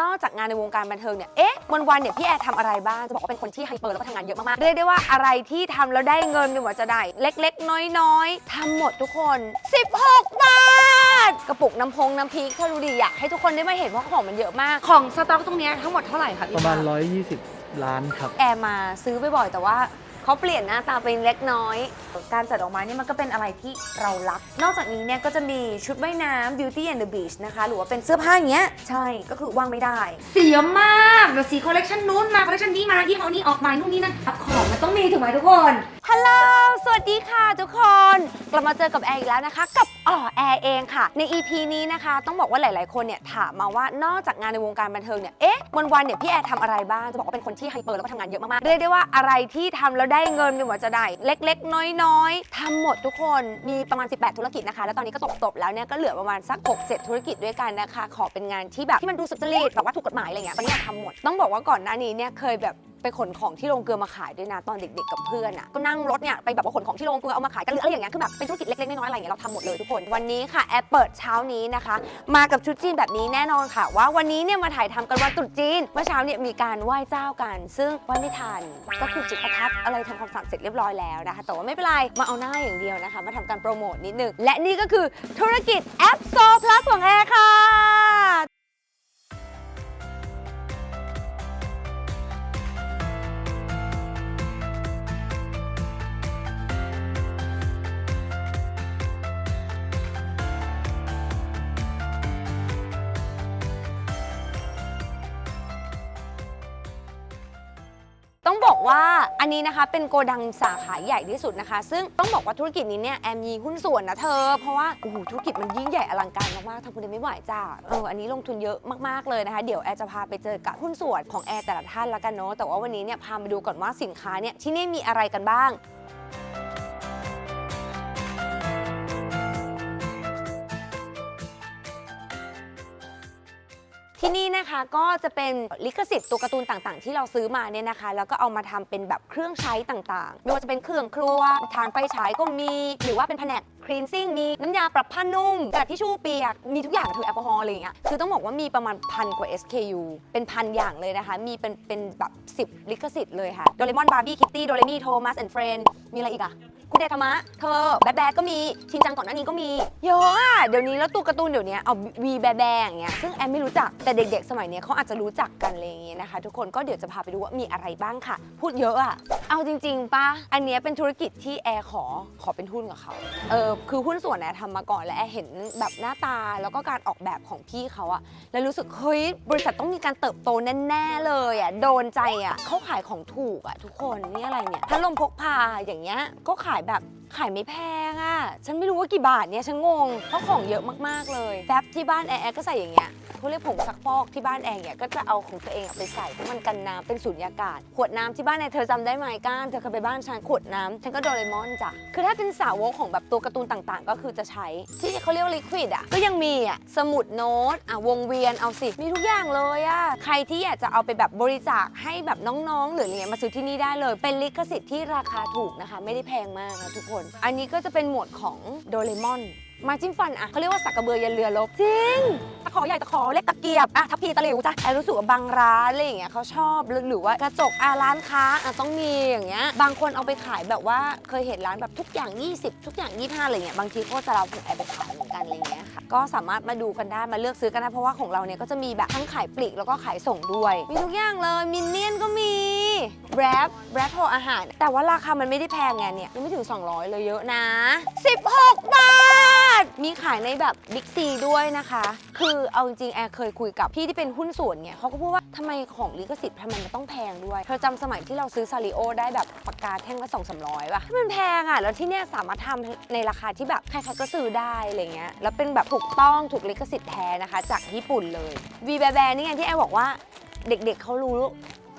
นอกจากงานในวงการบันเทิงเนี่ย เอ๊ะ วันๆเนี่ยพี่แอร์ทำอะไรบ้าง จะบอกว่าเป็นคนที่ไฮเปอร์แล้วก็ทำงานเยอะมากๆ เรียกได้ว่าอะไรที่ทำแล้วได้เงินไม่ว่าจะได้ เล็กๆ น้อยๆ ทำหมดทุกคน 16 บาท กระปุกน้ำพงน้ำพริกเธอดูดิอยากให้ทุกคนได้มาเห็นเพราะของมันเยอะมาก ของสต็อกตรงเนี้ยทั้งหมดเท่าไหร่คะพี่ประมาณฟ้120 ล้านครับ แอร์มาซื้อบ่อยๆแต่ว่า เขาเปลี่ยนหน้าตาเป็นเล็กน้อย การจัดดอกไม้เนี่ยมันก็เป็นอะไรที่เรารัก นอกจากนี้เนี่ยก็จะมีชุดว่ายน้ำ Beauty and the Beach นะคะ หรือว่าเป็นเสื้อผ้าอย่างเงี้ย ใช่ ก็คือว่างไม่ได้ เสียมากเดี๋ยวสีคอลเลกชันนู้นมาคอลเลกชันนี้มายี่ห้อนี้ออกมานู่นนี่นั่นอับของมันต้องมีถูกไหมทุกคนฮัลโหลสวัสดีค่ะทุกคน กลับมาเจอกับแอร์อีกแล้วนะคะ กับอ๋อแอร์เองค่ะ ใน EP นี้นะคะ ต้องบอกว่าหลาย ๆ คนเนี่ยถามมาว่านอกจากงานในวงการบันเทิงเนี่ยเอ๊ะวันๆเนี่ยพี่แอร์ทำอะไรบ้างจะบอกว่าเป็นคนที่ไฮเปอร์แล้วก็ทำงานเยอะมากๆเรียกได้ว่าอะไรที่ทำแล้วได้เงินไม่ว่าจะได้ เล็ก ๆ น้อยๆทำหมดทุกคนมีประมาณ 18 ธุรกิจนะคะ แล้วตอนนี้ก็ตบๆแล้วเนี่ยก็เหลือประมาณสัก6-7ธุรกิจด้วยกันนะคะ ขอเป็นงานที่แบบที่มันดูสุจริตแบบว่าถูกกฎหมายอะไรเงี้ยตอนนี้ทำหมดต้องบอกว่าก่อนหน้านี้เนี่ยเคยแบบ ไปขนของที่โรงเกลือมาขายด้วยนะตอนเด็กๆกับเพื่อนอะก็นั่งรถเนี่ยไปแบบว่าขนของที่โรงเกลือเอามาขายกันหรืออะไรอย่างเงี้ยคือแบบเป็นธุรกิจเล็กๆน้อยๆอะไรอย่างเงี้ยเราทำหมดเลยทุกคนวันนี้ค่ะแอปเปิดเช้านี้นะคะ มากับชุดจีนแบบนี้แน่นอนค่ะ ว่าวันนี้เนี่ยมาถ่ายทำกันวันตรุษจีนเมื่อเช้าเนี่ยมีการไหว้เจ้ากัน ซึ่งไหว้ไม่ทันก็คือจุดประทัดอะไรทำความสะอาดเสร็จเรียบร้อยแล้วนะคะแต่ว่าไม่เป็นไรมาเอาหน้าอย่างเดียวนะคะ มาทำการโปรโมทนิดนึงและนี่ก็คือธุรกิจแอปโซ plus ของแอร์ค่ะ บอกว่าอันนี้นะคะเป็นโกดังสาขาใหญ่ที่สุดนะคะ ซึ่งต้องบอกว่าธุรกิจนี้เนี่ยแอมมีหุ้นส่วนนะเธอ เพราะว่าโอ้โหธุรกิจมันยิ่งใหญ่อลังการมากๆทำคนเดียวไม่ไหวจ้าเอออันนี้ลงทุนเยอะมากๆเลยนะคะ เดี๋ยวแอร์จะพาไปเจอกับหุ้นส่วนของแอร์แต่ละท่านละกันเนาะแต่ว่าวันนี้เนี่ยพามาดูก่อนว่าสินค้าเนี่ยที่นี่มีอะไรกันบ้าง นะคะก็จะเป็นลิขสิทธิ์ตัวการ์ตูนต่างๆ ที่เราซื้อมาเนี่ยนะคะ แล้วก็เอามาทำเป็นแบบเครื่องใช้ต่างๆ ไม่ว่าจะเป็นเครื่องครัวทานไฟฉายก็มี หรือว่าเป็นแผนกคลีนซิ่งมีน้ำยาปรับผ้านุ่มกระดาษทิชชู่เปียก มีทุกอย่างถือแอลกอฮอล์อะไรอย่างเงี้ยคือต้องบอกว่ามีประมาณพันกว่า SKU เป็นพันอย่างเลยนะคะ มีเป็นเป็นแบบ 10 ลิขสิทธิ์เลยค่ะโดเรมอนบาร์บี้คิตตี้โดเรมี่โทมัสแอนด์เฟรนมีอะไรอีกอะ คุณเดธรรมะ เธอ แบดแบดก็มี ชินจังก่อนหน้านี้ก็มี เยอะอะเดี๋ยวนี้แล้วตัวการ์ตูนเดี๋ยวนี้เอาวีแบแบอย่างเงี้ย ซึ่งแอมไม่รู้จัก แต่เด็กๆ สมัยเนี้ยเขาอาจจะรู้จักกันอะไรอย่างเงี้ยนะคะ ทุกคนก็เดี๋ยวจะพาไปดูว่ามีอะไรบ้างค่ะ พูดเยอะอะเอาจริงๆป่ะอันเนี้ยเป็นธุรกิจที่แอร์ขอ ขอเป็นหุ้นกับเขา เออ คือหุ้นส่วนแอร์ทำมาก่อนและแอร์เห็นแบบหน้าตาแล้วก็การออกแบบของพี่เขาอะแล้วรู้สึกเฮ้ยบริษัทต้องมีการเติบโตแน่ๆเลยอะโดนใจอะเขาขายของถูกอะทุกคนนี่อะไรเนี่ยพัดลมพกพาอย่างเงี้ยก็ขายแบบขายไม่แพงอะฉันไม่รู้ว่ากี่บาทเนี่ยฉันงง เพราะของเยอะมากๆเลยแฟบที่บ้านแอร์แอร์ก็ใส่อย่างเงี้ยเขาเรียกผงซักฟอกที่บ้านแอร์เนี่ยก็จะเอาของตัวเองอะไปใส่เพราะมันกันน้ำเป็นสูญญากาศ ขวดน้ำที่บ้านแอร์เธอจำได้ไหมก้านเธอเคยไปบ้านฉันขวดน้ำฉันก็โดเรมอนจ้ะคือถ้าเป็นสาวกของแบบตัวการ์ตูนต่างๆ ก็คือจะใช้ที่เขาเรียกว่าลิควิดอะก็ยังมีอะสมุดโน้ตอะวงเวียนเอาสิมีทุกอย่างเลยอะใครที่อยากจะเอาไปแบบบริจาคให้แบบน้องๆ หรืออะไรเงี้ยมาซื้อที่นี่ได้เลย เป็นลิขสิทธิ์ที่ราคาถูกนะคะ ไม่ได้แพงมากนะทุกคน อันนี้ก็จะเป็นหมวดของโดเรมอน มาจิ้มฟันอะเขาเรียกว่าสักกระเบือยันเรือลบจริงตะขอใหญ่ตะขอเล็กตะเกียบอะทัพพีตะหลิวจ้ะแอรู้สึกว่าบางร้านอะไรอย่างเงี้ยเขาชอบหรือหรือว่ากระจกอาร้านค้าอะต้องมีอย่างเงี้ยบางคนเอาไปขายแบบว่าเคยเห็นร้านแบบทุกอย่าง 20 ทุกอย่าง 25อะไรเงี้ยบางทีก็จะเราผมแอบไปขายเหมือนกันอะไรเงี้ยค่ะก็สามารถมาดูกันได้มาเลือกซื้อกันได้เพราะว่าของเราเนี่ยก็จะมีแบบทั้งขายปลีกแล้วก็ขายส่งด้วย มีทุกอย่างเลยมินเนี่ยนก็มีแรปแรปโทอาหาร แต่ว่าราคามันไม่ได้แพงไงเนี่ยยังไม่ถึง 200 เลยเยอะนะ 16 บาท มีขายในแบบบิ๊กซีด้วยนะคะ คือเอาจริงแอร์เคยคุยกับพี่ที่เป็นหุ้นส่วนเนี่ยเขาก็พูดว่าทำไมของลิขสิทธิ์ทำไมมันต้องแพงด้วย เธอจำสมัยที่เราซื้อซาริโอได้แบบปากกาแท่งละ2 3 0 0ป่ะมันแพงอะ แล้วที่เนี่ยสามารถทำในราคาที่แบบใครๆก็ซื้อได้อะไรเงี้ย แล้วเป็นแบบถูกต้องถูกลิขสิทธิ์แท้นะคะ จากญี่ปุ่นเลยวีแบแบนี่ไงที่แอร์บอกว่าเด็กๆเขารู้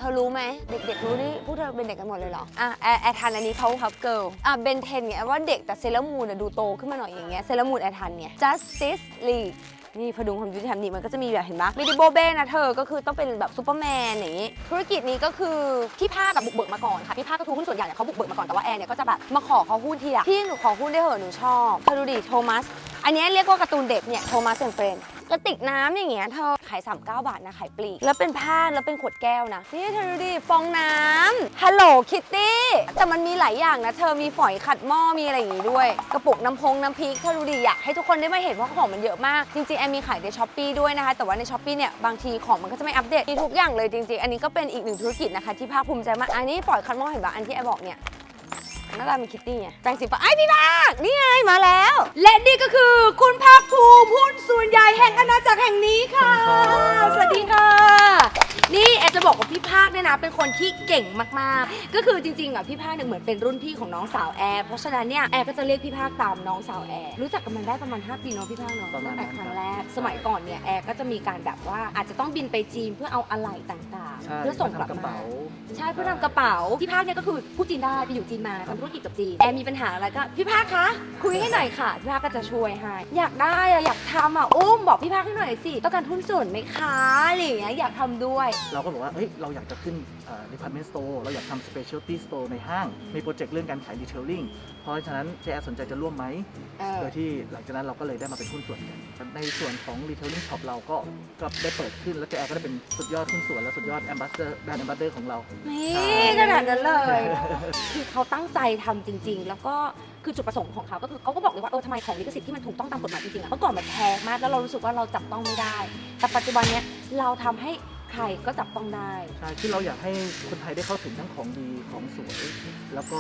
ธอรู้ไหมเด็กๆรู้นี่พวกเธอเป็นเด็กกันหมดเลยเหรออะแอร์แอร์ทันอันนี้ Power Puff Girl อะเบนเทนเนี่ยว่าเด็กแต่เซเลมูนดูโตขึ้นมาหน่อยอย่างเงี้ยเซเลมูนแอร์ทันเนี่ย Justice League นี่พดุงความยุติธรรมนี่มันก็จะมีแบบเห็นปะมิดิโบเบ้นะเธอ ก็คือต้องเป็นแบบซูเปอร์แมนอย่างงี้ ธุรกิจนี้ก็คือพี่ภาคกับบุกเบิกมาก่อนค่ะพี่ภาคก็คือหุ้นส่วนใหญ่เนี่ยเขาบุกเบิกมาก่อนแต่ว่าแอร์เนี่ยก็จะแบบมาขอเขาหุ้นทีละพี่หนูขอหุ้นได้เหอะหนูชอบเธอดูดิโทมัสอันเนี้ยเรียกว่าการ์ตูนเด็กเนี่ยโทมัสแอนเฟรน กระติกน้ำอย่างเงี้ยเธอขาย 39 บาทนะขายปลีก แล้วเป็นผ้าแล้วเป็นขวดแก้วนะนี่เธอดูดิฟองน้ำฮัลโหลคิตตี้แต่มันมีหลายอย่างนะเธอมีฝอยขัดหม้อมีอะไรอย่างงี้ด้วย กระปุกน้ำพงน้ำพริกเธอดูดิอยากให้ทุกคนได้มาเห็นเพราะของมันเยอะมากจริงๆแอมมีขายในช้อปปีด้วยนะคะแต่ว่าในช้อปปีเนี่ยบางทีของมันก็จะไม่อัปเดตมีทุกอย่างเลยจริงๆ อันนี้ก็เป็นอีกหนึ่งธุรกิจนะคะที่ภาคภูมิใจมากอันนี้ฝอยขัดหม้อเห็นปะอันที่แอมบอกเนี่ย หน้าตาเป็นคิตตี้ไงแปรงสีฟันไอ้ยพี่ภาคนี่ไงมาแล้ว และนี่ก็คือคุณภาคภูมิหุ้นส่วนใหญ่แห่งอาณาจักรแห่งนี้ค่ะ สวัสดีค่ะ นี่แอร์จะบอกว่าพี่ภาคเนี่ยนะเป็นคนที่เก่งมากๆ ก็คือจริงๆอะพี่ภาคเนี่ยเหมือนเป็นรุ่นพี่ของน้องสาวแอร์เพราะฉะนั้นเนี่ยแอร์ก็จะเรียกพี่ภาคตามน้องสาวแอร์รู้จักกันมาได้ประมาณ 5 ปีเนาะพี่ภาคเนาะประมาตั้ณงแต่นั้นครั้งแรกสมัยก่อนเนี่ยแอร์ก็จะมีการแบบว่าอาจจะต้องบินไปจีนเพื่อเอาอะไหล่ต่างๆใช่เพื่อส่งกลับทำกระมาเป๋าใช่เพื่อทำกระเป๋าพี่ภาคเนี่ยก็คือพูดจีนได้ไปอยู่จีนมาทำธุรกิจกับจีนแอร์มีปัญหาอะไรก็พี่ภาคคะคุยให้หน่อยค่ะพี่ภาคก็จะช่วยให้อยากได้อะอยากทำอะอุ้มบอกพี่ภาคให้หน่อยสิต้องการหุ้นส่วนไหมคะอะไรอย่างเงี้ยอยากทำด้วยเราก็บอกว่าเฮ้ยเราอยากจะขึ้นเอ่อ department store เราอยากทำ specialty store ในห้าง มีโปรเจกต์เรื่องการขาย detailing เพราะฉะนั้นเจแอสนใจจะร่วมไหมเออโดยที่หลังจากนั้นเราก็เลยได้มาเป็นหุ้นส่วนกัน ในส่วนของ retailing shop เราก็ก็ได้เปิดขึ้น แล้วเจแอก็ได้เป็นสุดยอดหุ้นส่วน และสุดยอด ambassador brand ambassador ของเรา นี่ขนาดนั้นเลย คือเขาตั้งใจทำจริง ๆ แล้วก็คือจุดประสงค์ของเขาก็คือเขาก็บอกเลยว่าเออทำไมของลิขสิทธิ์ที่มันถูกต้องตามกฎหมายจริงๆอะเมื่อก่อนมันแพงมากแล้วเรารู้สึกว่าเราจับต้องไม่ได้ แต่ปัจจุบันเนี้ยเราทำให้ ใครก็จับต้องได้ ใช่คือเราอยากให้คนไทยได้เข้าถึงทั้งของดีของสวย แล้วก็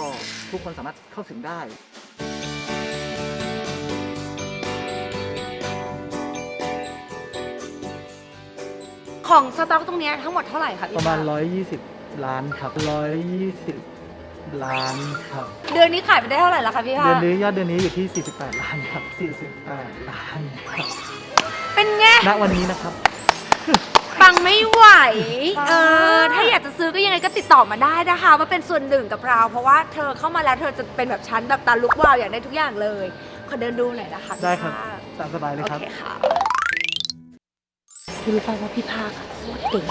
ทุกคนสามารถเข้าถึงได้ ของสต็อกตรงเนี้ยทั้งหมดเท่าไหร่คะพี่ประมาณภาค120 ล้านครับ 120 ล้านครับ เดือนนี้ขายไปได้เท่าไหร่ละคะพี่ภาเดือคนนี้ยอดเดือนนี้อยู่ที่ 48 ล้านครับ 48 ล้านครับ เป็นไง ณวันนี้นะครับ ปังไม่ไหว เออ ถ้าอยากจะซื้อก็ยังไงก็ติดต่อมาได้นะคะมาเป็นส่วนหนึ่งกับเรา เพราะว่าเธอเข้ามาแล้วเธอจะเป็นแบบชั้นแบบตาลุกวาวอยากได้ทุกอย่างเลย ขอเดินดูหน่อยนะคะได้ครับพี่ภาคตามสบายเลยโอครับ เคค่ะพี่รู้ป่าวว่าพี่ภาคอะโคตรเก่ง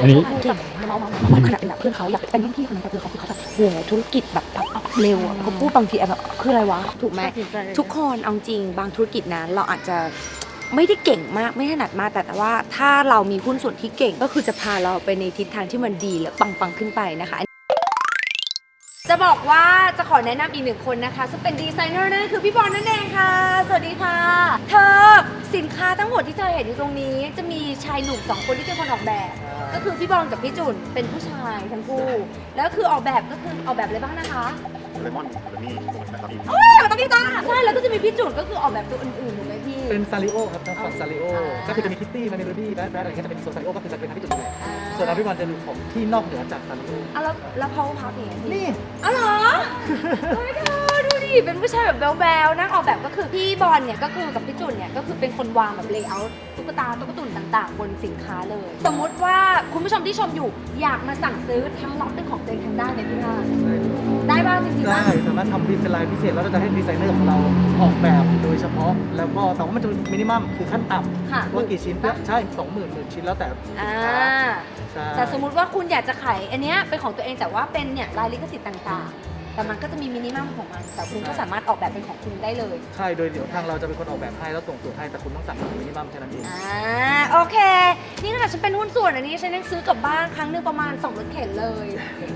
อันนี้ เก่งเมาเมาเมาขนาดเป็นแบบเพื่อนเขาอยากเป็นรุ่นพี่คนนั้นแต่คือเขาคือเขาแบบโหธุรกิจแบบปั๊บปั๊บเร็วอะเขาพูดบางทีแบบคืออะไรวะ ถูกไหม ทุกคนเอาจริงบางธุรกิจนะเราอาจจะ ไม่ได้เก่งมากไม่ถนัดมากแต่แต่ว่า ถ้าเรามีหุ้นส่วนที่เก่งก็คือจะพาเราไปในทิศทางที่มันดีและปังๆขึ้นไปนะคะ จะบอกว่าจะขอแนะนำอีกหนึ่งคนนะคะ ซึ่งเป็นดีไซเนอร์นั่นคือพี่บอลนั่นเองค่ะ สวัสดีค่ะ เธอสินค้าทั้งหมดที่เธอเห็นอยู่ตรงนี้ จะมีชายหนุ่มสองคนที่เป็นคนออกแบบ ก็คือพี่บอลกับพี่จุนเป็นผู้ชายทั้งคู่แล้วคือออกแบบก็คือออกแบบอะไรบ้างนะคะ เลมอนเลมี่นะครับพี่แต่ต้องพี่จ้าใช่แล้วก็จะมีพี่จุนก็คือออกแบบตัวอื่นๆถูกไหมพี่ เป็นซาริโอครับทางฝั่งซาริโออ่าก็คือจะมีคิตตี้มาเมโลดี้แบดแบดอะไรเงี้ยจะเป็นโซนซาริโอก็คือจะเป็นทางที่จุดเลยส่วนอภิวันจะดูของที่นอกเหนือจากซาริโออะแล้วแล้วเขาพับอย่างเงี้ยพี่นี่ อ๋อเหรอเฮ้ยเธอดูดิ เป็นผู้ชายแบบแบวๆนั่งออกแบบก็คือพี่บอลเนี่ยก็คือกับพี่จุนเนี่ยก็คือเป็นคนวางแบบเลเยอร์ตุ๊กตาตุ๊กตุนต่าง ๆ บนสินค้าเลย สมมุติว่าคุณผู้ชมที่ชมอยู่อยากมาสั่งซื้อทั้งล็อตเป็นของตัวเองทำได้ไหมพี่ว่าได้บ้างจริงๆได้ป่ะสามารถทำเป็นลายพิเศษแล้วเราจะให้ดีไซเนอร์ของเราออกแบบโดยเฉพาะ แล้วก็แต่ว่ามันจะมีมินิมัมคือขั้นต่ค่ะำว่ากี่ชิ้นเพื่อใช่สองหมื่นหมื่นชิ้นแล้วแต่สินอ่า ค้าใช่แต่สมมุติว่าคุณอยากจะขายอันเนี้ยเป็นของตัวเองแต่ว่าเป็นเนี่ยลายลิขสิทธิ์ต่างๆ แต่มันก็จะมีมินิมัมของมัน แต่คุณก็สามารถออกแบบเป็นของคุณได้เลยใช่โดยเดี๋ยวทางเราจะเป็นคนออกแบบให้แล้วส่งตัวให้แต่คุณต้องสั่งมินิมัมแค่นั้นเองอ่าโอเค นี่ขนาดฉันเป็นหุ้นส่วนอันนี้ฉันยังซื้อกลับบ้านครั้งหนึงประมาณ2รถเข็นเลย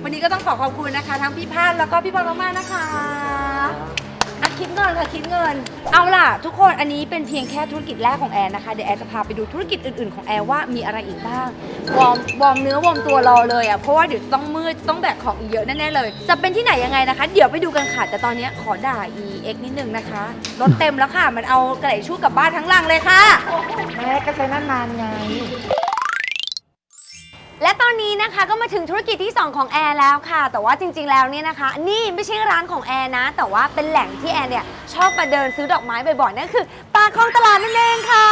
วันนี้ก็ต้องขอขอบคุณนะคะ ทั้งพี่พานแล้วก็พี่บอลมากๆนะคะอะ คิดเงินค่ะคิดเงิน เอาล่ะ ทุกคนอันนี้เป็นเพียงแค่ธุรกิจแรกของแอนนะคะ เดี๋ยวแอนจะพาไปดูธุรกิจอื่นๆของแอนว่ามีอะไรอีกบ้าง วอร์มวอร์มเนื้อวอร์มตัวรอเลยอะ เพราะว่าเดี๋ยวต้องมืดต้องแบกของอีกเยอะแน่ๆเลย จะเป็นที่ไหนยังไงนะคะ เดี๋ยวไปดูกันค่ะ แต่ตอนนี้ขอด่า EX นิดนึงนะคะ รถเต็มแล้วค่ะ มันเอากระดาษทิชชู่กลับบ้านทั้งลังเลยค่ะ แม่ก็ใช้นานๆไง และตอนนี้นะคะก็มาถึงธุรกิจที่ 2 ของแอร์แล้วค่ะ แต่ว่าจริง ๆ แล้วเนี่ยนะคะ นี่ไม่ใช่ร้านของแอร์นะ แต่ว่าเป็นแหล่งที่แอร์เนี่ยชอบมาเดินซื้อดอกไม้บ่อยๆนั่นคือปากคลองตลาดนั่นเองค่ะ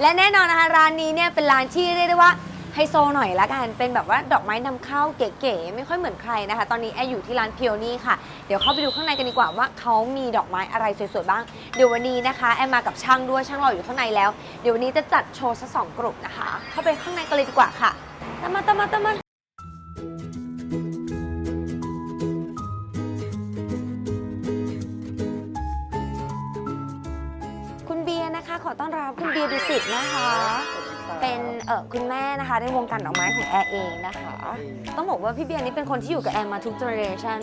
และแน่นอนนะคะร้านนี้เนี่ยเป็นร้านที่เรียกได้ว่าไฮโซหน่อยละกัน เป็นแบบว่าดอกไม้นำเข้าเก๋ๆไม่ค่อยเหมือนใครนะคะ ตอนนี้แอร์อยู่ที่ร้านเพียวนี่ค่ะ เดี๋ยวเข้าไปดูข้างในกันดีกว่าว่าเขามีดอกไม้อะไรสวยๆบ้าง เดี๋ยววันนี้นะคะแอมมากับช่างด้วยช่างเราอยู่ข้างในแล้ว เดี๋ยววันนี้จะจัดโชว์สักสองกลุ่มนะคะ เข้าไปข้างในกันเลยดีกว่าค่ะ ตามมาตามมาคุณเบียร์นะคะ ขอต้อนรับคุณเบียร์ดุสิตนะคะ ณแม่นะคะในวงการดอกไม้ของแอร์เองนะคะ ต้องบอกว่าพี่เบียร์นี่เป็นคนที่อยู่กับแอร์มาทุกเจเนอเรชัน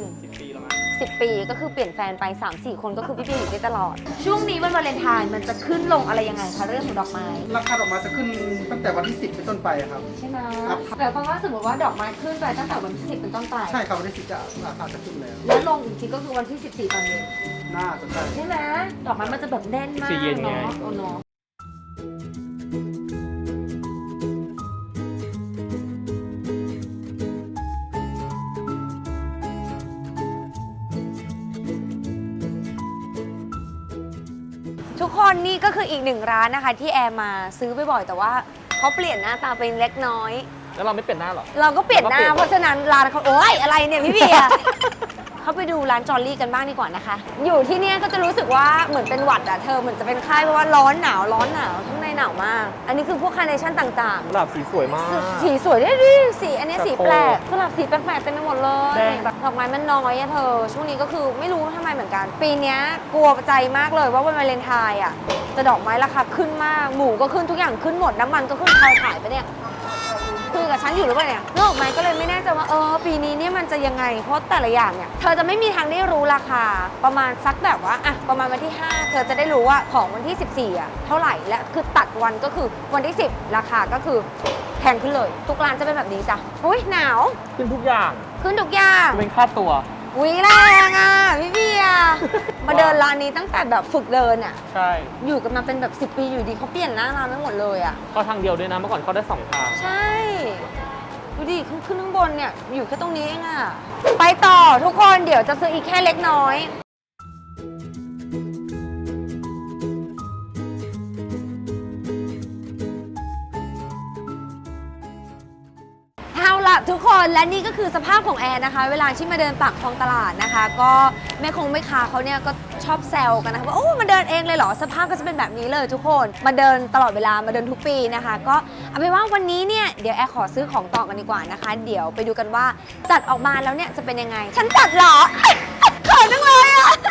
10ปีก็คือเปลี่ยนแฟนไป 3-4 คนก็คือพี่เบียร์อยู่ด้วยตลอด ช่วงนี้วันวาเลนไทน์มันจะขึ้นลงอะไรยังไงคะเรื่องของดอกไม้ ราคาดอกไม้จะขึ้นตั้งแต่วันที่ 10เป็นต้นไปครับ ใช่ไหมครับ แต่ความว่าสมมติว่าดอกไม้ขึ้นไปตั้งแต่วันที่10เป็นต้นไป ใช่ครับวันที่10จะราคาจะขึ้นแล้ว แล้วลงอีกทีก็คือวันที่ 14 ตอนเย็นน่าจะใช่ ใช่ไหมดอกไม้มันจะแบบแน่นมากสี่เย็นไง เนาะโอ้เนาะ คนนี่ก็คืออีกหนึ่งร้านนะคะ ที่แอร์มาซื้อบ่อยๆแต่ว่าเขาเปลี่ยนหน้าตาเป็นเล็กน้อย แล้วเราไม่เปลี่ยนหน้าหรอ เราก็เปลี่ยนหน้าเราก็เปลี่ยนเพราะฉะนั้นร้านเขาโอ๊ยอะไรเนี่ยพี่เบียร์เขาไปดูร้านจอลลี่กันบ้างดีกว่านะคะ อยู่ที่เนี่ยก็จะรู้สึกว่าเหมือนเป็นหวัดอะเธอเหมือนจะเป็นไข้เพราะว่าร้อนหนาวร้อนหนาวข้างใน หนาวมาก อันนี้คือพวกคาร์เนชั่นต่างกุหลาบสีสวยมาก ๆ สีสวยด้วยดิสีอันนี้สีกระโปรงแปลกสลับสีแปลกๆเต็มไปหมดเลยแดง ดอกไม้มันน้อยอะเธอ ช่วงนี้ก็คือไม่รู้ทำไมเหมือนกัน ปีเนี้ยกลัวใจมากเลยว่าวันวาเลนไทน์อะจะดอกไม้ราคาขึ้นมากหมูก็ขึ้นทุกอย่างขึ้นหมดน้ำมันก็ขึ้นใครขายไปเนี่ยคื อกับฉันอยู่หรือเปล่าเนี่ยนึกออกไหมก็เลยไม่แน่ใจว่าเออปีนี้เนี่ยมันจะยังไงเพราะแต่ละอย่างเนี่ยเธอจะไม่มีทางได้รู้ราคาประมาณสักแบบว่าอะประมาณวันที่ 5 เธอจะได้รู้ว่าของวันที่ 14อะเท่าไหร่และคือตัดวันก็คือวันที่ 10 ราคาก็คือแพงขึ้นเลย ทุกร้านจะเป็นแบบนี้จ้ะอุ้ยหนาว ขึ้นทุกอย่าง ขึ้นทุกอย่าง เป็นค่าตัว อุ้ยแรงอะพี่เบียร์ มาเดินร้านนี้ตั้งแต่แบบฝึกเดินอะ ใช่อยู่กันมาเป็นแบบ 10 ปีอยู่ดีเขาเปลี่ยนหน้าร้านไปหมดเลยอะ เข้าทางเดียวด้วยนะเมื่อก่อนเข้าได้สองทาง ใช่ ดูดิขึ้นขึ้นข้างบนเนี่ย อยู่แค่ตรงนี้เองอะไปต่อทุกคนเดี๋ยวจะซื้ออีกแค่เล็กน้อย ละทุกคนและนี่ก็คือสภาพของแอร์นะคะ เวลาที่มาเดินปากคลองตลาดนะคะ ก็แม่คงแม่ค้าเขาเนี่ยก็ชอบแซวกันนะคะว่าโอ้มาเดินเองเลยเหรอสภาพก็จะเป็นแบบนี้เลยทุกคนมาเดินตลอดเวลามาเดินทุกปีนะคะ ก็เอาเป็นว่าวันนี้เนี่ยเดี๋ยวแอร์ขอซื้อของต่อกันดีกว่านะคะ เดี๋ยวไปดูกันว่าจัดออกมาแล้วเนี่ยจะเป็นยังไง ฉันจัดเหรอ เขินจังเลยอะ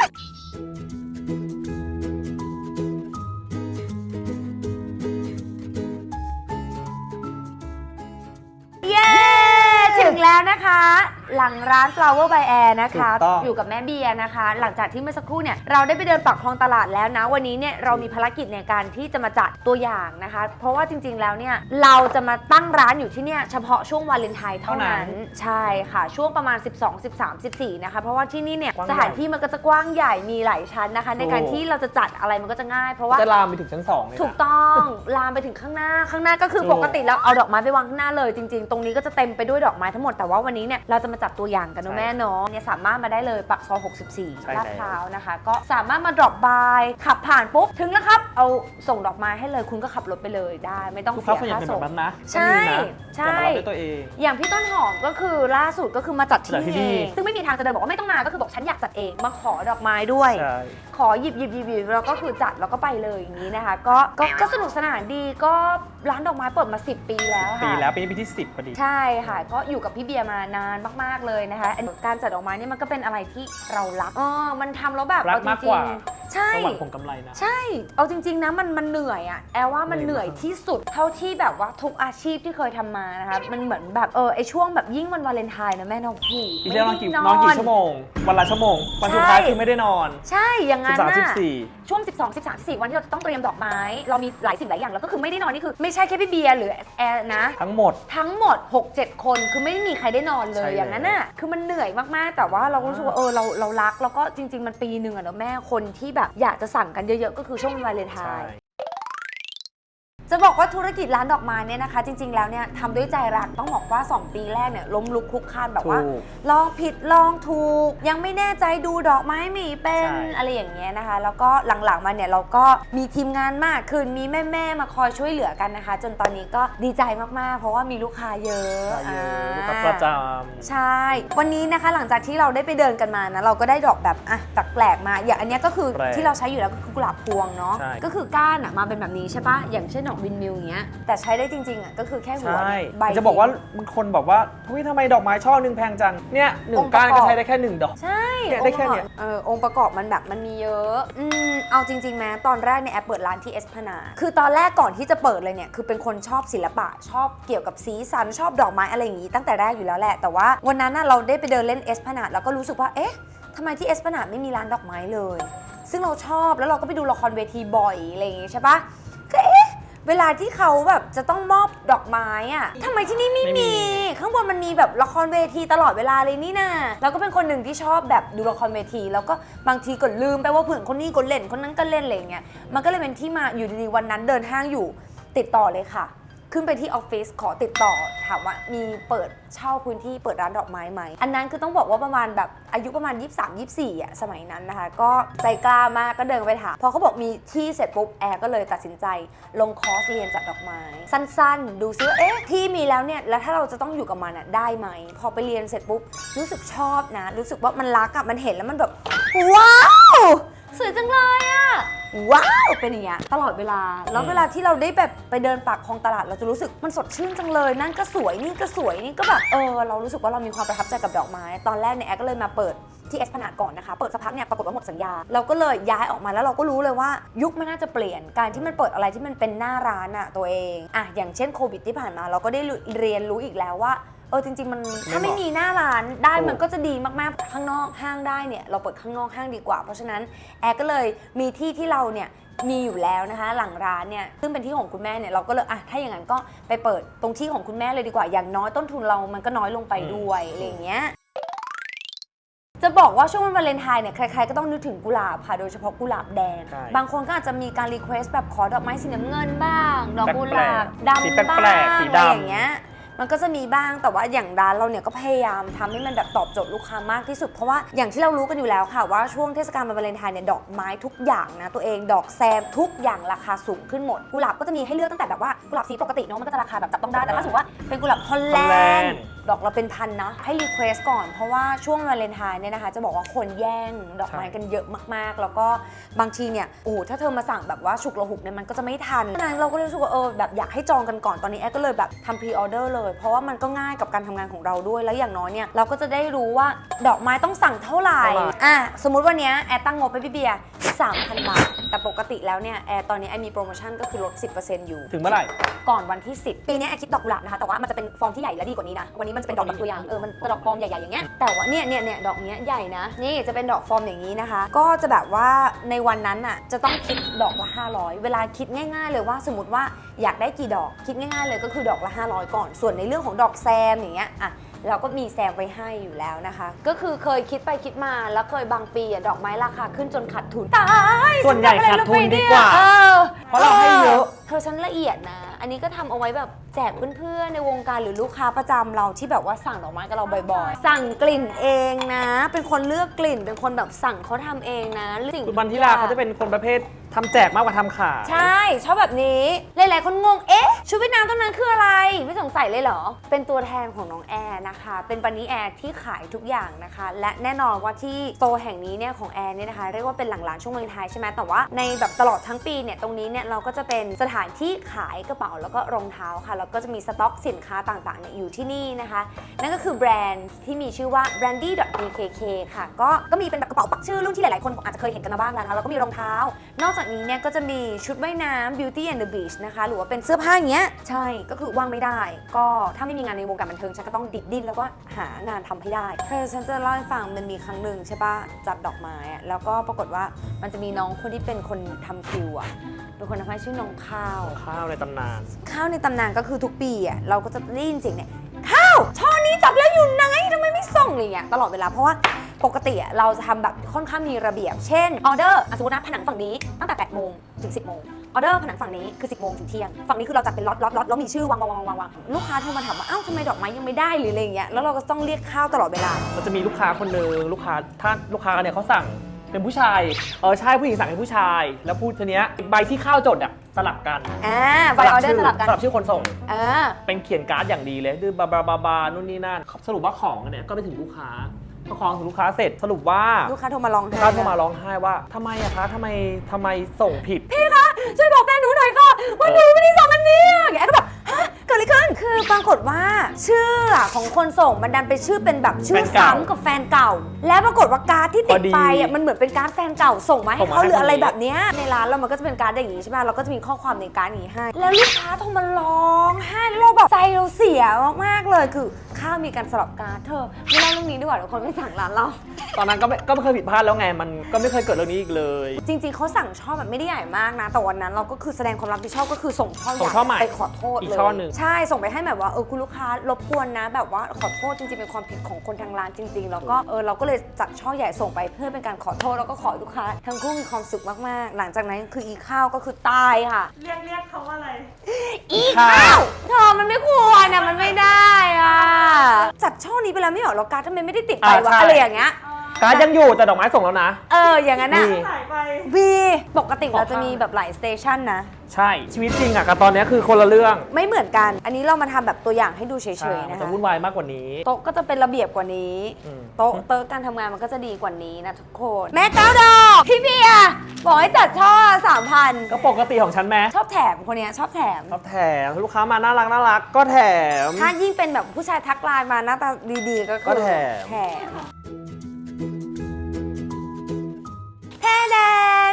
หลังร้าน Flower by Air นะคะถูกต้องอยู่กับแม่เบียร์นะคะ หลังจากที่เมื่อสักครู่เนี่ยเราได้ไปเดินปักคลองตลาดแล้วนะ วันนี้เนี่ยเรามีภารกิจในการที่จะมาจัดตัวอย่างนะคะ เพราะว่าจริงๆแล้วเนี่ยเราจะมาตั้งร้านอยู่ที่เนี่ยเฉพาะช่วงวาเลนไทน์เท่านั้นใช่ค่ะ ช่วงประมาณ 12 13 14นะคะเพราะว่าที่นี่เนี่ยกว้างสใหญ่ถานที่มันก็จะกว้างใหญ่มีหลายชั้นนะคะ ในการถูกที่เราจะจัดอะไรมันก็จะง่าย เพราะว่า จะลามไปถึงชั้นสองเลยนะ ถูกต้อง ลามไปถึงข้างหน้าข้างหน้าก็คือถูก ปกติแล้วเอาดอกไม้ไปวางข้างหน้าเลยจริง ๆ ตรงนี้ก็จะเต็มไปด้วยดอกไม้ทั้งหมดแต่ว่าวันนี้เนี่ยเราจะมาจัดตัวอย่างกันเนอะแม่เนาะเนี่ยสามารถมาได้เลยปักซอย64ลาดพร้าวนะคะ ก็สามารถมาดรอปบายขับผ่านปุ๊บถึงแล้วครับ เอาส่งดอกไม้ให้เลยคุณก็ขับรถไปเลยได้ ไม่ต้องทุกเสีพักยส่วนใหญ่ค่าเป็นแบส่บงนั้นนะใช่ก็มีนะใช่แต่มารับด้วยตัวเอง อย่างพี่ต้นหอมก็คือล่าสุดก็คือมาจัดที่จัดที่นี่นี่ เองซึ่งไม่มีทางจะเดินบอกว่าไม่ต้องมาก็คือบอกฉันอยากจัดเองมาขอดอกไม้ด้วย ใช่ขอหยิบหยิบหยิบหยิบแล้วก็คือจัดแล้วก็ไปเลยอย่างนี้นะคะ ก็ก็ก็สนุกสนานดีก็ร้านดอกไม้เปิดมา 10 ปีแล้วค่ะปีแล้วปีนี้ปีที่ 10พอดี ใช่ค่ะ ก็อยู่กับพี่เบียร์มานานมาก ๆ เลยนะคะอันการจัดดอกไม้เนี่ยมันก็เป็นอะไรที่เรารักเออมันทำแล้วแบบรักเอจมากริกงว่าๆใช่ ระหว่างผลกำไรนะ ใช่ เอาจริง ๆ นะมันมันเหนื่อยอะแอลว่ามันเหเหนื่นื่ออยยมาก ที่สุดเท่าที่แบบว่าทุกอาชีพที่เคยทำมานะคะมันเหมือนแบบเออไอช่วงแบบยิ่งวันวาเลนไทน์นะแม่น้องพี่ปีที่แล้วนอนกี่นอนกี่ชั่วโมง วันละชั่วโมง วันสุดท้ายคือไม่ได้นอน ใช่อย่างงั้น13น่ะ14 ช่วง 12 13 14 วันที่เราจะต้องเตรียมดอกไม้ เรามีหลายสิ่งหลายอย่างแล้วก็คือไม่ได้นอนนี่คือไม่ใช่แค่พี่เบียร์หรือแอร์นะ ทั้งหมด ทั้งหมด 6 7 คนคือไม่มีใครได้นอนเลใช่ยแล้วอย่างนั้นน่ะคือมันเหนื่อยมากๆ แต่ว่าเราก็รู้สึกว่าเออเราเรารักแล้วก็จริง ๆ มันปีหนึ่งอะเนอะแม่คนที่แบบอยากจะสั่งกันเยอะๆ ก็คือช่วงวาเลนไทใช่ น์ จะบอกว่าธุรกิจร้านดอกไม้เนี่ยนะคะ จริง ๆ แล้วเนี่ยทำด้วยใจรักต้องบอกว่า 2 ปีแรกเนี่ยล้มลุกคลุกคลานแบบว่า ถูกลองผิดลองถูก ยังไม่แน่ใจดูดอกไม้ไมีเป็นใช่ อะไรอย่างเงี้ยนะคะ แล้วก็หลังๆมาเนี่ยเราก็มีทีมงานมากขึ้นมีแม่ๆมาคอยช่วยเหลือกันนะคะ จนตอนนี้ก็ดีใจมากๆ เพราะว่ามีลูกค้าเยอะใช่เยอะอ่าลูกค้าประจใช่ วันนี้นะคะหลังจากที่เราได้ไปเดินกันมานะ เราก็ได้ดอกแบบอะแปลกๆมา อย่างอันเนี้ยก็คือแปลกที่เราใช้อยู่แล้วก็คือกุหลาบพวงเนาะใช่ ก็คือก้านอะมาเป็นแบบนี้ใช่ปะอย่างเช่นดอกของวินมิลอย่างเงี้ยแต่ใช้ได้จริงๆอะก็คือแค่หัวใช่ใบ จะบอกว่าบางคนบอกว่าเฮ้ยทำไมดอกไม้ช่อหนึ่งแพงจัง เนี่ยหนึ่งก้านก็ใช้ได้แค่หนึ่งดอก ใช่เนี่ยได้แค่เนี้ย องค์ประกอบเออองค์ประกอบมันแบบมันมีเยอะอืมเอาจริงๆแม้ตอนแรกในยแอปเปิดร้านที่เอสพนา คือตอนแรกก่อนที่จะเปิดเลยเนี่ย คือเป็นคนชอบศิลปะชอบเกี่ยวกับสีสันชอบดอกไม้อะไรอย่างงี้ตั้งแต่แรกอยู่แล้วแหละ แต่ว่าวันนั้นน่ะเราได้ไปเดินเล่นเอสพนาแล้วก็รู้สึกว่าเอ๊ะทำไมที่เอสพนาไม่มีร้านดอกไม้เลย ซึ่งเราชอบแล้วเราก็ไปดูละครเวทีบ่อยอะไรอย่างงี้ใช่ปะก็ เอ๊ะเวลาที่เขาแบบจะต้องมอบดอกไม้อะทำไมที่นี่ไม่ไม่มี มี ข้างบนมันมีแบบละครเวทีตลอดเวลาเลยนี่นะแล้วก็เป็นคนหนึ่งที่ชอบแบบดูละครเวที แล้วก็บางทีก็ลืมไปว่าเพื่อนคนนี้ก็เล่นคนนั้นก็เล่นอะไรอย่างเงี้ย มันก็เลยเป็นที่มาอยู่ดีๆวันนั้นเดินห้างอยู่ติดต่อเลยค่ะ ขึ้นไปที่ออฟฟิศขอติดต่อ ถามว่ามีเปิดเช่าพื้นที่เปิดร้านดอกไม้ไหม อันนั้นคือต้องบอกว่าประมาณแบบอายุประมาณ 23 24อะสมัยนั้นนะคะ ก็ใจกล้ามากก็เดินไปถามพอเขาบอกมีที่เสร็จปุ๊บแอร์ก็เลยตัดสินใจ ลงคอร์สเรียนจัดดอกไม้ สั้นๆ ดูซิว่าเอ๊ะที่มีแล้วเนี่ยแล้วถ้าเราจะต้องอยู่กับมันอะได้ไหม พอไปเรียนเสร็จปุ๊บรู้สึกชอบนะ รู้สึกว่ามันรักอะมันเห็นแล้วมันแบบว้าว สวยจังเลยอะว้าวเป็นอย่างเงี้ยตลอดเวลา แล้วเวลาที่เราได้แบบไปเดินปากคลองตลาดเราจะรู้สึกมันสดชื่นจังเลย นั่นก็สวยนี่ก็สวยนี่ก็แบบเออเรารู้สึกว่าเรามีความประทับใจกับดอกไม้ ตอนแรกเนี่ยแอร์ก็เลยมาเปิดที่เอสพนาดก่อนนะคะ เปิดสักพักเนี่ยปรากฏว่าหมดสัญญา เราก็เลยย้ายออกมาแล้วเราก็รู้เลยว่ายุคมันน่าจะเปลี่ยนการที่มันเปิดอะไรที่มันเป็นหน้าร้านอะตัวเองอะอย่างเช่นโควิดที่ผ่านมาเราก็ได้เรียนรู้อีกแล้วว่า เออจริง ๆ มันถ้าไม่มีหน้าร้านได้มันก็จะดีมากๆข้างนอกห้างได้เนี่ยเราเปิดข้างนอกห้างดีกว่า เพราะฉะนั้นแอร์ก็เลยมีที่ที่เราเนี่ยมีอยู่แล้วนะคะ หลังร้านเนี่ยซึ่งเป็นที่ของคุณแม่เนี่ยเราก็เลยอะถ้าอย่างนั้นก็ไปเปิดตรงที่ของคุณแม่เลยดีกว่าอย่างน้อยต้นทุนเรามันก็น้อยลงไปด้วยอะไรอย่างเงี้ยจะบอกว่าช่วงวันวาเลนไทน์เนี่ยใครๆก็ต้องนึกถึงกุหลาบค่ะโดยเฉพาะกุหลาบแดง ใช่บางคนก็อาจจะมีการรีเควสแบบขอดอกไม้สีน้ำเงินบ้าง ดอกกุหลาบแปลกๆสีดำบ้างแปลกๆสีดำ อะไรอย่างเงี้ย มันก็จะมีบ้างแต่ว่าอย่างร้านเราเนี่ยก็พยายามทำให้มันแบบตอบโจทย์ลูกค้ามากที่สุด เพราะว่าอย่างที่เรารู้กันอยู่แล้วค่ะ ว่าช่วงเทศกาลวันวาเลนไทน์เนี่ยดอกไม้ทุกอย่างนะตัวเองดอกแซมทุกอย่างราคาสูงขึ้นหมดกุหลาบก็จะมีให้เลือกตั้งแต่แบบว่ากุหลาบสีปกติเนาะมันก็จะราคาแบบจับต้องได้แต่ถ้าสมมติว่าเป็นกุหลาบฮอลแลนนด์ ด์ดอกเราเป็นพันนะ ให้รีเควสก่อนเพราะว่าช่วงวาเลนไทน์เนี่ยนะคะ จะบอกว่าคนแย่งดอกไม้กันเยอะมากๆ แล้วก็บางทีเนี่ยโอ้โหถ้าเธอมาสั่งแบบว่าฉุกระหุกเนี่ยมันก็จะไม่ทันดังนั้นเราก็เลยรู้สึกว่าเออแบบอยากให้จองกันก่อนตอนนี้แอดก็เลยแบบทำพรีออเดอร์เลย เพราะว่ามันก็ง่ายกับการทำงานของเราด้วยแล้วอย่างน้อยเนี่ยเราก็จะได้รู้ว่าดอกไม้ต้องสั่งเท่าไหร่เท่าไหร่ อะสมมุติวันเนี้ยแอดตั้งงบไปพี่เบียร์3,000 บาท แต่ปกติแล้วเนี่ยแอดตอนนี้แอดมีโปรโมชั่นก็คือลด 10%อยู่ ถึงเมื่อไหร่ ก่อนวันที่ 10 ปีนี้แอดคิดดอกกุหลาบนะคะ แต่ว่ามันจะเป็นฟอร์มที่ใหญ่และดีกว่านี้นะ วันนี้มันจะเป็นดอกแบบตัวอย่างเออมันจะดอกฟอร์มใหญ่ๆอย่างเงี้ยแต่ว่าเนี่ยเนี่ยเนี่ยดอกเนี้ยใหญ่นะนี่จะเป็นดอกฟอร์มอย่างนี้นะคะ ก็จะแบบว่าในวันนั้นอะจะต้องคิดดอกละ 500 เวลาคิดง่าย ๆ เลยว่าสมมติว่าอยากได้กี่ดอกคิดง่าย ๆ เลยก็คือดอกละ 500 ก่อน ส่วนในเรื่องของดอกแซมอย่างเงี้ยอะเราก็มีแซมไว้ให้อยู่แล้วนะคะ ก็คือเคยคิดไปคิดมาแล้วเคยบางปีอะดอกไม้ราคาขึ้นจนขาดทุนตายส่วนใหญ่ฉัทำอะไรขาดทุนลงไปดีเยกว่า เออเพราะเราให้เยอะ เธอฉันละเอียดนะ อันนี้ก็ทำเอาไว้แบบแจกเพื่อนๆในวงการหรือลูกค้าประจำเราที่แบบว่าสั่งดอกไม้กับเราบ่อยๆ สั่งกลิ่นเองนะ เป็นคนเลือกกลิ่น เป็นคนแบบสั่งเขาทำเองนะสิ่ง คุณบันทิลาเขาจะเป็นคนประเภททำแจกมากกว่าทำขาย ใช่ ชอบแบบนี้ หลาย ๆ คนงง เอ๊ะ ชุดว่ายน้ำตรงนั้นคืออะไร ไม่สงสัยเลยเหรอ เป็นตัวแทนของน้องแอร์นะคะ เป็นบันนี้แอร์ที่ขายทุกอย่างนะคะ และแน่นอนว่าที่โตแห่งนี้เนี่ยของแอร์เนี่ยนะคะเรียกว่าเป็นหลังร้านช่วงเมืองไทยใช่ไหมแต่ว่าในแบบตลอดทั้งปีเนี่ยตรงนี้เนี่ยเราก็จะเป็นสถานที่ขายกระเป๋าแล้วก็รองเท้าค่ะแล้วก็จะมีสต็อกสินค้าต่างๆเนี่ยอยู่ที่นี่นะคะ นั่นก็คือแบรนด์ที่มีชื่อว่า brandy.bkk ค่ะ ก็ก็มีเป็นแบบกระเป๋าปักชื่อรุ่นที่หลายๆคนอาจจะเคยเห็นกันมาบ้างแล้วนะคะแล้วก็มีรองเท้า นอกจากนี้เนี่ยก็จะมีชุดว่ายน้ำ beauty and the beach นะคะ หรือว่าเป็นเสื้อผ้าอย่างเงี้ยใช่ก็คือว่างไม่ได้ ก็ถ้าไม่มีงานในวงการบันเทิงฉันก็ต้องดิดดิ้นแล้วก็หางานทำให้ได้เธอฉันจะเล่าให้ฟังมันมีครั้งหนึ่งใช่ปะจัดดอกไม้อะแล้วก็ปรากฏว่ามันจะมีน้องคนที่เป็นคนทำคิวอะ เป็นคนทำให้ชื่อน้องข้าว ข้าวในตำนาน ข้าวในตำนานก็คือทุกปีอะเราก็จะได้ยินเสียงเนี่ยข้าวช่อนี้จัดแล้วอยู่ไหนทำไมไม่ส่งอะไรเงี้ยตลอดเวลาเพราะว่าปกติอะเราจะทำแบบค่อนข้างมีระเบียบ เช่นออเดอร์สมมตินะผนังฝั่งนี้ตั้งแต่8โมงถึง 10โมงออเดอร์ผนังฝั่งนี้คือ 10โมงถึงเที่ยง ฝั่งนี้คือเราจัดเป็นล็อตล็อตล็อตแล้วมีชื่อวางวางวางวางวางลูกค้าโทรมาถามว่าอ้าวทำไมดอกไม้ยังไม่ได้หรืออะไรเงี้ยแล้วเราก็ต้องเรียกข้าวตลอดเวลา มันจะมีลูกค้าคนหนึ่งลูกค้าถ้าลูกค้าเนี่ยเขาสั่ง เป็นผู้ชาย เออใช่ผู้หญิงสั่งเป็นผู้ชาย แล้วพูดทีเนี้ยใบที่ข้าวจดอะสลับกันอ่าใบออเดอร์สลับกันสลับชื่อคนส่ง เออ เป็นเขียนการ์ดอย่างดีเลยดื้อบาบาบาบานู่นนี่นั่น สรุปว่าของเนี่ยก็ไปถึงลูกค้าพอของถึงลูกค้าเสร็จสรุปว่าลูกค้าโทรมาลองลูกค้าโทรมาร้องไห้ว่าทำไมอะคะทำไมทำไมส่งผิดช่วยบอกแฟนหนูหน่อยค่ะว่าหนูไม่ได้ส่งอันนี้อย่างเงี้ยก็แบบฮะ เกิดอะไรขึ้น คือปรากฏว่าชื่ออะของคนส่งมันดันเป็นชื่อเป็นแบบชื่อแฟนเก่าซ้ำกับแฟนเก่า แล้วปรากฏว่าการ์ดที่ติดพอดีไปอะมันเหมือนเป็นการ์ดแฟนเก่าส่งมาให้ส่งมาเขาให้หรืออะไรคนนี้ แบบเนี้ยในร้านเรามันก็จะเป็นการ์ดอย่างงี้ใช่ไหมเราก็จะมีข้อความในการ์ดอย่างงี้ให้ แล้วลูกค้าโทรมาร้องไห้แล้วเราแบบใจเราเสียมากๆเลยคือ ข้าวมีการสลับการ์ดเธอไม่เล่าเรื่องนี้ดีกว่าเดี๋ยวคนไม่สั่งร้านเรา ตอนนั้นก็ไม่ก็ไม่เคยผิดพลาดแล้วไง มันก็ไม่เคยเกิดเรื่องนี้อีกเลย จริงๆเขาสั่งช่อแบบไม่ได้ใหญ่มากนะ แต่วันนั้นเราก็คือแสดงความรับผิดชอบก็คือส่งช่อใหส่ญ่งช่อใหม่ไปขอโทษอีกเลยช่อหนึ่ง ใช่ส่งไปให้แบบว่าเออคุณลูกค้ารบกวนนะ แบบว่าขอโทษจริงๆเป็นความผิดของคนทางร้านจริง ๆ แล้วก็เออเราก็เลยจัดช่อใหญ่ส่งไปเพื่อเป็นการขอโทษแล้วก็ขอให้ลูกค้าทั้งคู่มีความสุขมากๆ หลังจากนั้นคืออีข้าวก็คือตายค่ะ เรียกเรียกเขาว่าอะไร อีข้าวเธอมันไม่ควรนะมันไม่ได้อะจัดช่อนี้ไปแล้วไม่เหรอแล้วการดทำไมไม่ได้ติดไปอ่าวะใช่ อะไรอย่างเงี้ย การดยังอยู่แต่ดอกไม้ส่งแล้วนะ เอออย่างนั้นอะนี่หายไป บีปกติเราจะมีแบบหลายสเตชันนะ ใช่ ชีวิตจริงอะกับตอนเนี้ยคือคนละเรื่องไม่เหมือนกัน อันนี้เรามาทำแบบตัวอย่างให้ดูเฉยๆมันะจะคะวุ่นวายมากกว่านี้ โต๊ะก็จะเป็นระเบียบกว่านี้ อืม โต๊ะโต๊ะการทำงานมันก็จะดีกว่านี้นะทุกคน แม่เก้าดอกพี่เบียร์บอกให้จัดช่อสามพันก็ปกติของฉันแม้ชอบแถมคนเนี้ยชอบแถม ชอบแถมลูกค้ามาน่ารักน่ารักก็แถม ถ้ายิ่งเป็นแบบผู้ชายทักไลน์มาหน้าตาดีๆ ก็คืก็อแถม แถมแท่แด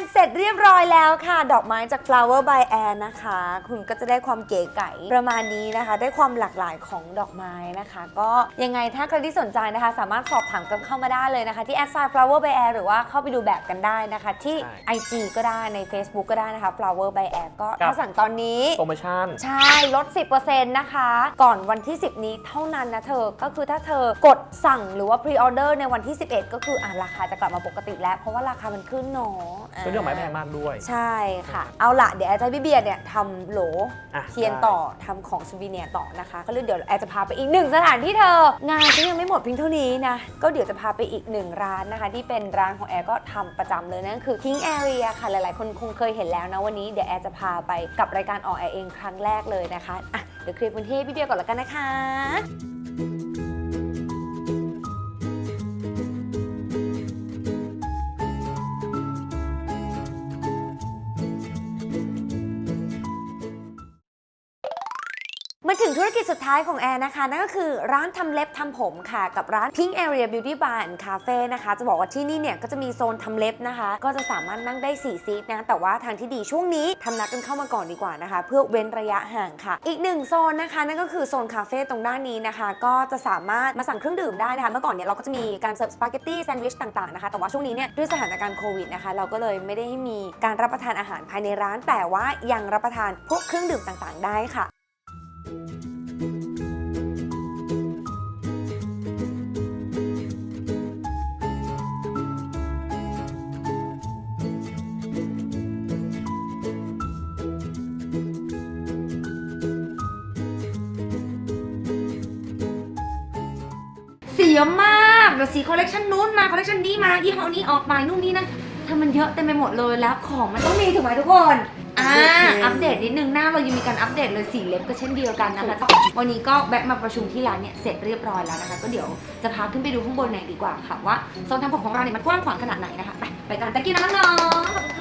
นเสร็จเรียบร้อยแล้วค่ะ ดอกไม้จาก Flower by Air นะคะ คุณก็จะได้ความเก๋ไก๋ประมาณนี้นะคะ ได้ความหลากหลายของดอกไม้นะคะ ก็ยังไงถ้าใครที่สนใจนะคะ สามารถสอบถามกันเข้ามาได้เลยนะคะ ที่ a d flower by air หรือว่าเข้าไปดูแบบกันได้นะคะ ที่ใช่ IG ก็ได้ใน Facebook ก็ได้นะคะ flower by air ก็ครับถ้าสั่งตอนนี้โปรโมชั่นใช่ลด 10%นะคะ ก่อนวันที่ 10 นี้เท่านั้นนะเธอก็คือถ้าเธอกดสั่งหรือว่าพรีออเดอร์ในวันที่ 11 ก็คืออะราคาจะกลับมาปกติแล้ว เพราะว่าราคามันขึ้นเนาะาตัวนี้ดอกไม้แพงมากด้วย ใช่ค่ะ เอาละเดี๋ยวแอร์จะให้พี่เบียร์เนี่ยทำโหลอะเทียนได้ต่อทำของซูวีเนียร์ต่อนะคะก็เลยเดี๋ยวแอร์จะพาไปอีกหนึ่งสถานที่เธอ งานก็ยังไม่หมดเพียงเท่านี้นะ ก็เดี๋ยวจะพาไปอีกหนึ่งร้านนะคะ ที่เป็นร้านของแอร์ก็ทำประจำเลยนั่นคือ King Area ค่ะหลายๆ คนคงเคยเห็นแล้วนะวันนี้เดี๋ยวแอร์จะพาไปกับรายการออกแอร์เองครั้งแรกเลยนะคะอะเดี๋ยวเคลียร์พื้นที่ให้พี่เบียร์ก่อนแล้วกันนะคะ มาถึงธุรกิจสุดท้ายของแอร์นะคะ นั่นก็คือร้านทำเล็บทำผมค่ะ กับร้าน Pink Area Beauty Bar and Cafe นะคะ จะบอกว่าที่นี่เนี่ยก็จะมีโซนทำเล็บนะคะ ก็จะสามารถนั่งได้4ซีทนะ แต่ว่าทางที่ดีช่วงนี้ทำนัดกันเข้ามาก่อนดีกว่านะคะ เพื่อเว้นระยะห่างค่ะ อีกหนึ่งโซนนะคะ นั่นก็คือโซนคาเฟ่ตรงด้านนี้นะคะ ก็จะสามารถมาสั่งเครื่องดื่มได้นะคะ เมื่อก่อนเนี่ยเราก็จะมีการเสิร์ฟสปาเกตตี้แซนด์วิชต่างๆนะคะ แต่ว่าช่วงนี้เนี่ยด้วยสถานการณ์โควิดนะคะ เราก็เลยไม่ได้ให้มีการรับประทานอาหารภายในร้าน แต่ว่ายังรับประทานพวกเครื่องดื่มต่างๆ ได้ค่ะ สีเยอะมากเดี๋ยวสีคอลเลกชันนู้นมาคอลเลกชันนี้มายี่ห้อนี้ออกมานู่นนี่นั่นทำมันเยอะเต็มไปหมดเลยแล้วของมันต้องมีถูกไหมทุกคน อ่าอัปเดตนิดนึงหน้าเรายังมีการอัปเดตเลยสีเล็บก็เช่นเดียวกันนะคะวันนี้ก็แวะมาประชุมที่ร้านเนี่ยเสร็จเรียบร้อยแล้วนะคะ ก็เดี๋ยวจะพาขึ้นไปดูข้างบนหน่อยดีกว่าค่ะว่าโซนทำผมของเราเนี่ยมันกว้างขวางขนาดไหนนะคะ ไปไปกันตะกี้นะน้อง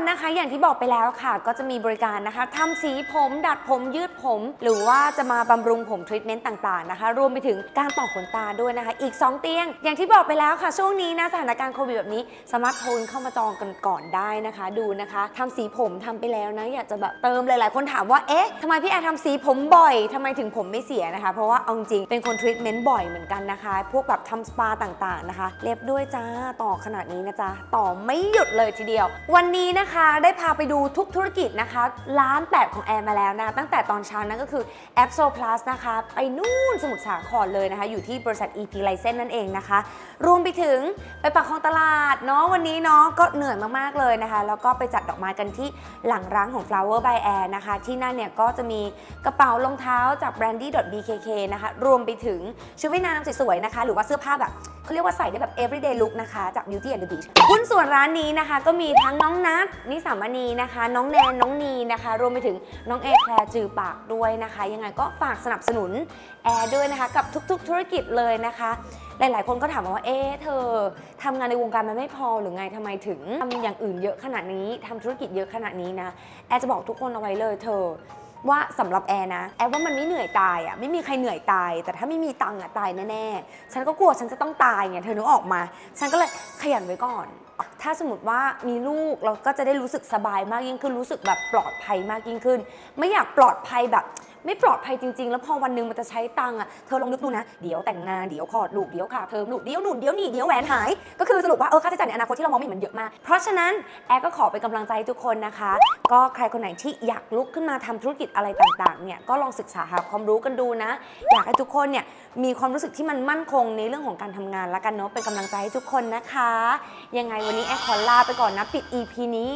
นนะคะ อย่างที่บอกไปแล้วค่ะ ก็จะมีบริการนะคะทำสีผม ดัดผมยืดผม หรือว่าจะมาบำรุงผมทรีทเมนต์ต่างๆนะคะ รวมไปถึงการต่อขนตาด้วยนะคะ อีก 2 เตียง อย่างที่บอกไปแล้วค่ะ ช่วงนี้นะสถานการณ์โควิดแบบนี้ สามารถโทรเข้ามาจองกันก่อนได้นะคะ ดูนะคะทำสีผมทำไปแล้วนะ อยากจะแบบเติมหลายๆ คนถามว่าเอ๊ะทำไมพี่แอร์ทำสีผมบ่อยทำไมถึงผมไม่เสียนะคะ เพราะว่าเอาจริงเป็นคนทรีทเมนต์บ่อยเหมือนกันนะคะ พวกแบบทำสปาต่างๆนะคะ เล็บด้วยจ้าต่อขนาดนี้นะจ๊ะต่อไม่หยุดเลยทีเดียว วันนี้นะคะได้พาไปดูทุกธุรกิจนะคะล้านแปดของแอร์มาแล้วนะ ตั้งแต่ตอนเช้านั่นก็คือแอปโซ Plus นะคะ ไปนู่นสมุทรสาครเลยนะคะ อยู่ที่บริษัท EP License นั่นเองนะคะ รวมไปถึงไปปักคลองตลาดเนาะวันนี้เนาะก็เหนื่อยมากๆเลยนะคะ แล้วก็ไปจัดดอกไม้กันที่หลังร้านของ Flower by Air นะคะ ที่นั่นเนี่ยก็จะมีกระเป๋ารองเท้าจาก brandy.bkk นะคะรวมไปถึงชุดว่ายน้ำสวยๆนะคะ หรือว่าเสื้อผ้าแบบ เขาเรียกว่าใส่ได้แบบ everyday look นะคะจาก Beauty and the Beast หุ้นส่วนร้านนี้นะคะ ก็มีทั้งน้องนัทนิสามณีนะคะ น้องแนนน้องนีนะคะ รวมไปถึงน้องแอร์แคลร์จือปากด้วยนะคะ ยังไงก็ฝากสนับสนุนแอร์ด้วยนะคะ กับทุก ๆ ธุรกิจเลยนะคะ หลาย ๆ คนก็ถามมาว่าเอ๊ะเธอทำงานในวงการมันไม่พอหรือไงทำไมถึงทำอย่างอื่นเยอะขนาดนี้ทำธุรกิจเยอะขนาดนี้นะแอร์จะบอกทุกคนเอาไว้เลยเธอ ว่าสำหรับแอร์นะแอร์ว่ามันไม่เหนื่อยตายอะไม่มีใครเหนื่อยตาย แต่ถ้าไม่มีตังค์อะตายแน่ๆฉันก็กลัวฉันจะต้องตายไงเธอนึกออกมา ฉันก็เลยขยันไว้ก่อน ถ้าสมมติว่ามีลูกเราก็จะได้รู้สึกสบายมากยิ่งขึ้นรู้สึกแบบปลอดภัยมากยิ่งขึ้น ไม่อยากปลอดภัยแบบ ไม่ปลอดภัยจริง ๆ แล้วพอวันหนึ่งมันจะใช้ตังค์อะเธอลองนึกดูนะเดี๋ยวแต่งงานเดี๋ยวคลอดลูกเดี๋ยวขาเทอมลูกเดี๋ยวหนุนเดี๋ยวนี่เดี๋ยวแหวนหาย ก็คือสรุปว่าเออค่าใช้จ่ายในอนาคตที่เรามองไม่เห็นมันเยอะมาก เพราะฉะนั้นแอร์ก็ขอเป็นกำลังใจทุกคนนะคะ ก็ใครคนไหนที่อยากลุกขึ้นมาทำธุรกิจอะไรต่างๆเนี่ยก็ลองศึกษาหาความรู้กันดูนะ อยากให้ทุกคนเนี่ยมีความรู้สึกที่มันมั่นคงในเรื่องของการทำงานล้วกันเนาะเป็นกำลังใจให้ทุกคนนะคะ ยังไงวันนี้แอร์ขอลาไปก่อนนะปิด EP นี้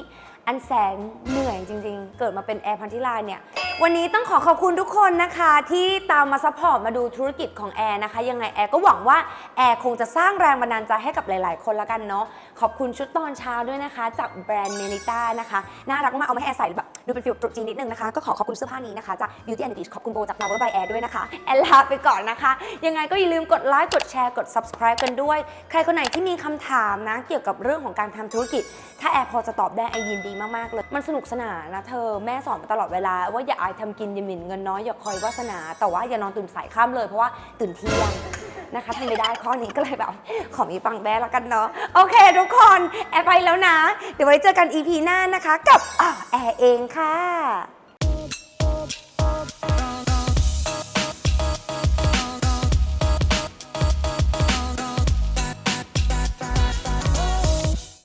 อันแสนเหนื่อยจริง ๆ เกิดมาเป็นแอร์พันธิลาเนี่ย วันนี้ต้องขอขอบคุณทุกคนนะคะ ที่ตามมาซัพพอร์ตมาดูธุรกิจของแอร์นะคะ ยังไงแอร์ก็หวังว่าแอร์คงจะสร้างแรงบันดาลใจให้กับหลาย ๆ คนละกันเนาะขอบคุณชุดตอนเช้าด้วยนะคะ จากแบรนด์เมนิต้านะคะ น่ารักมากเอามาให้แอร์ใส่แบบ ดูเป็นฟิลตรุษจีนนิดนึงนะคะ ก็ขอขอบคุณเสื้อผ้านี้นะคะ จาก Beauty and the Beast ขอบคุณโบจาก Flower by Air ด้วยนะคะ แอร์ลาไปก่อนนะคะ ยังไงก็อย่าลืมกดไลค์กดแชร์กด subscribe กันด้วย ใครคนไหนที่มีคำถามนะ เกี่ยวกับเรื่องของการทำธุรกิจ ถ้าแอร์พอจะตอบได้ไอยินดีมากๆเลย มันสนุกสนานนะเธอแม่สอนมาตลอดเวลา ว่าอย่าอายทำกินอย่าหมิ่นเงินน้อยอย่าคอยวาสนา แต่ว่าอย่านอนตื่นสายข้ามเลยเพราะว่าตื่นเที่ยงนะคะทำไม่ได้ข้อนี้ก็เลยแบบ ขอมีปังแบ้แล้วกันเนาะโอเค ทุกคนแอร์ไปแล้วนะ เดี๋ยวไว้เจอกัน EP หน้านะคะ กับแอร์เองค่ะ